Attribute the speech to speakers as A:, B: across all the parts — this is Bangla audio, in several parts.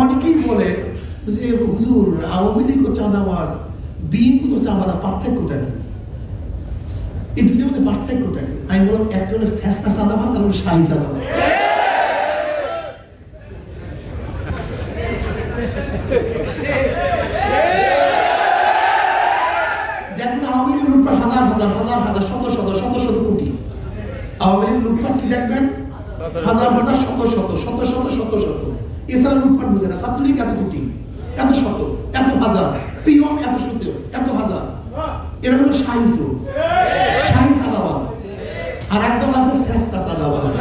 A: অনেকেই বলে যে, হুজুর, আওয়ামী লীগ ও চাঁদাবাজ, বিএনপি তো চাঁদাবাজ পার্থক্যটা কি? এই দুইটার মধ্যে পার্থক্যটা কি? আমি বললাম, একটা হলো শেষা চাঁদাবাজ, আর হলো শাহী চাঁদাবাজ। হাজার হাজার হাজার হাজার, শত শত শত শত কোটি। আওয়ামী লীগ লুটপাট কি দেখবেন? হাজার হাজার, শত শত শত শত শত শত। এছাড়া লুটপাট বুঝে না। ছাত্রলীগ এত কোটি এত শত এত হাজার পিয়ন এত শত এত হাজার। এরা হলো শাহী চোর শাহী সাদাবাজ। আর একদল আছে শেষটা সাদাবাজ।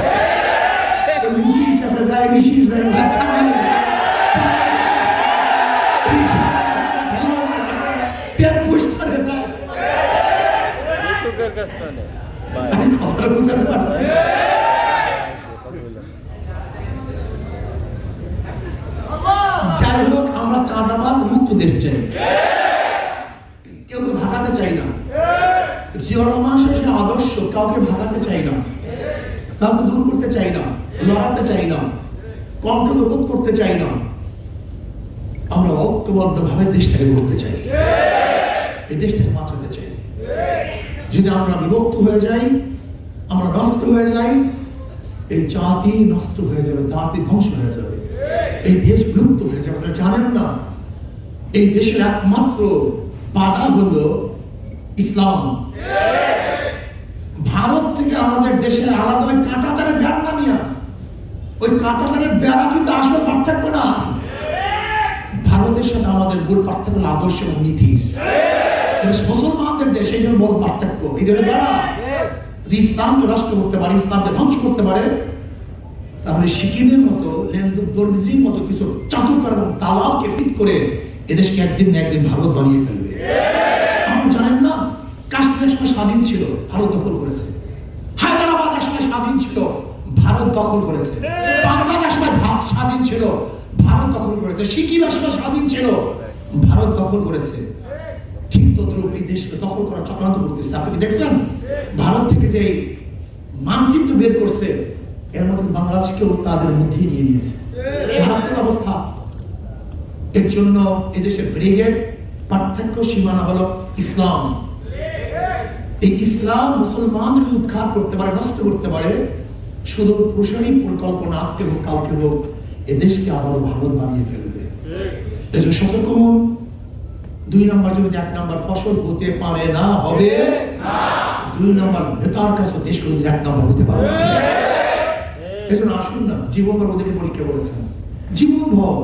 A: মুসির কাছে যায় ঋষির যায় যায় যাই হোক আমরা চাঁদাবাজ মুক্ত দেশ চাই। কেউ কেউ ভাগাতে চাই না। জিয়া শেষের আদর্শ, কাউকে ভাগাতে চাই না। কাউকে দূর করতে চাই না, লড়াতে চাই না, কণ্ঠকে রোধ করতে চাই না। আমরা ঐক্যবদ্ধ ভাবে দেশটাকে গড়তে চাই। এই দেশটাকে বাঁচাতে চাই। যদি আমরা বিভক্ত হয়ে যাই, আমরা নষ্ট হয়ে যাই, এই জাতি নষ্ট হয়ে যাবে, জাতি ধ্বংস হয়ে যাবে। এই দেশ বিলুপ্ত হয়ে যাবে আপনারা জানেন না। এই দেশের একমাত্র বাধা হলো ইসলাম। ভারত থেকে আমাদের দেশের আলাদা ওই কাঁটাতারের বেড়া নামিয়া ওই কাঁটাতারের বেড়া কিন্তু আসলে পার্থক্য না। ভারতের সাথে আমাদের মূল পার্থক্য আদর্শ এবং নীতি। মুসলমানদের দেশ, এই জন্য বড় পার্থক্য। এই জন্য বেড়া ইসলামকে রাষ্ট্র করতে পারে, ইসলামকে ধ্বংস করতে পারে তাহলে সিকিমের মতো দর্জির মতো কিছু চাতুকার এবং দালালকে ফিট করে এদেশকে একদিন না একদিন ভারত বানিয়ে ফেলবে। আপনি জানেন না, কাশ্মীর সময় স্বাধীন ছিল, ভারত দখল করেছে। হায়দ্রাবাদ সময় স্বাধীন ছিল, ভারত দখল করেছে। এক সময় স্বাধীন ছিল, ভারত দখল করেছে। সিকিম সময় স্বাধীন ছিল, ভারত দখল করেছে। ঠিক তদ্রুপ এই দেশকে দখল চক্রান্ত করতেছে। আপনি দেখছেন? ভারত থেকে যে মানচিত্র বের করছে এর মধ্যে বাংলাদেশকেও তাদের মধ্যেই নিয়ে নিয়েছে। মারাত্মক অবস্থা। এর জন্য এদেশে ব্রিগেড পার্থক্য সীমানা হলো ইসলাম। এই ইসলাম মুসলমানদের উৎখাত করতে পারে নষ্ট করতে পারে শুধু প্রসারী পরিকল্পনা আজকে হোক কালকে হোক এদেশকে আবার ভারত বানিয়ে ফেলবে। এই সতর্ক হন। দুই নম্বর জমিতে এক নম্বর ফসল হতে পারে না হবে দুই নম্বর নেতার কাছে দেশ কোনদিন এক নম্বর হতে পারে না। এই আসুন না জীবনভর ওদেরকে পরীক্ষা করেছেন। জীবনভর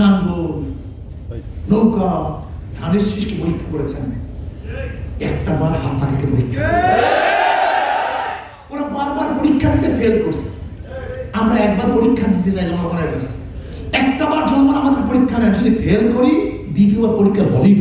A: নাঙ্গল, নৌকা, ধানের শীষকে পরীক্ষা করেছেন। একটা বার হাত পাখাকে পরীক্ষা ওরা বারবার পরীক্ষা দিতে ফেল করছে। আমরা একবার পরীক্ষা দিতে চাই, জনগণের কাছে। একটা বার জনগণ আমাদের পরীক্ষা নেয়, যদি ফেল করি, দ্বিতীয়বার পরীক্ষার হলেই